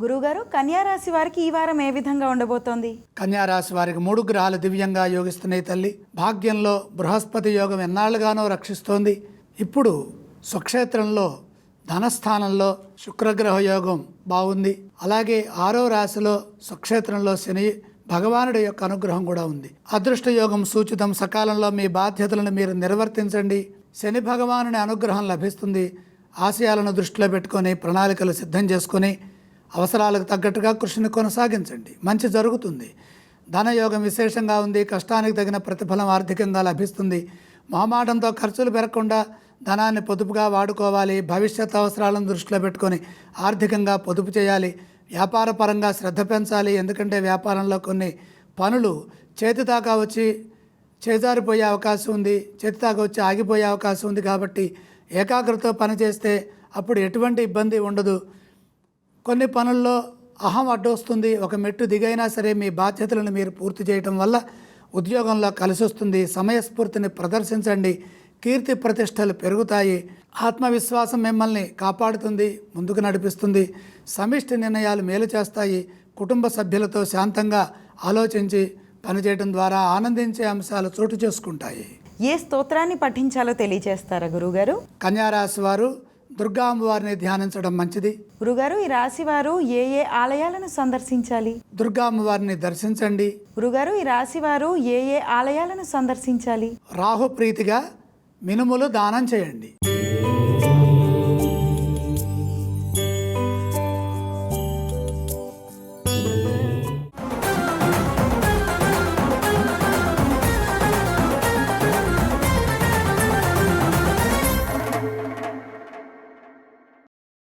గురువుగారు కన్యారాశి వారికి ఈ వారం ఏ విధంగా ఉండబోతోంది? కన్యారాశి వారికి మూడు గ్రహాలు దివ్యంగా యోగిస్తున్నాయి తల్లి. భాగ్యంలో బృహస్పతి యోగం ఎన్నాళ్ళుగానో రక్షిస్తోంది. ఇప్పుడు స్వక్షేత్రంలో ధనస్థానంలో శుక్రగ్రహ యోగం బాగుంది. అలాగే ఆరో రాశిలో స్వక్షేత్రంలో శని భగవానుడి యొక్క అనుగ్రహం కూడా ఉంది. అదృష్ట యోగం సూచితం సకాలంలో మీ బాధ్యతలను మీరు నిర్వర్తించండి. శని భగవానుని అనుగ్రహం లభిస్తుంది. ఆశయాలను దృష్టిలో పెట్టుకొని ప్రణాళికలు సిద్ధం చేసుకొని అవసరాలకు తగ్గట్టుగా కృషిని కొనసాగించండి. మంచి జరుగుతుంది. ధనయోగం విశేషంగా ఉంది. కష్టానికి తగిన ప్రతిఫలం ఆర్థికంగా లభిస్తుంది. మొహమాటంతో ఖర్చులు పెరగకుండా ధనాన్ని పొదుపుగా వాడుకోవాలి. భవిష్యత్ అవసరాలను దృష్టిలో పెట్టుకొని ఆర్థికంగా పొదుపు చేయాలి. వ్యాపార పరంగా శ్రద్ధ పెంచాలి. ఎందుకంటే వ్యాపారంలో కొన్ని పనులు చేతి దాకా వచ్చి చేజారిపోయే అవకాశం ఉంది. చేతి దాకా వచ్చి ఆగిపోయే అవకాశం ఉంది కాబట్టి ఏకాగ్రతతో పనిచేస్తే అప్పుడు ఎటువంటి ఇబ్బంది ఉండదు. కొన్ని పనుల్లో అహం అడ్డొస్తుంది. ఒక మెట్టు దిగైనా సరే మీ బాధ్యతలను మీరు పూర్తి చేయటం వల్ల ఉద్యోగంలో కలిసి వస్తుంది సమయస్ఫూర్తిని ప్రదర్శించండి. కీర్తి ప్రతిష్టలు పెరుగుతాయి. ఆత్మవిశ్వాసం మిమ్మల్ని కాపాడుతుంది ముందుకు నడిపిస్తుంది. సమిష్టి నిర్ణయాలు మేలు చేస్తాయి. కుటుంబ సభ్యులతో శాంతంగా ఆలోచించి పనిచేయడం ద్వారా ఆనందించే అంశాలు చోటు చేసుకుంటాయి. ఏ స్తోత్రాన్ని పఠించాలో తెలియజేస్తారా గురువుగారు? కన్యారాశి వారు దుర్గా అమ్మవారిని ధ్యానించడం మంచిది. గురుగారు ఈ రాశి వారు ఏ ఏ ఆలయాలను సందర్శించాలి? దుర్గా అమ్మవారిని దర్శించండి. గురుగారు ఈ రాశి వారు ఏ ఏ ఆలయాలను సందర్శించాలి? రాహు ప్రీతిగా మినుములు దానం చేయండి.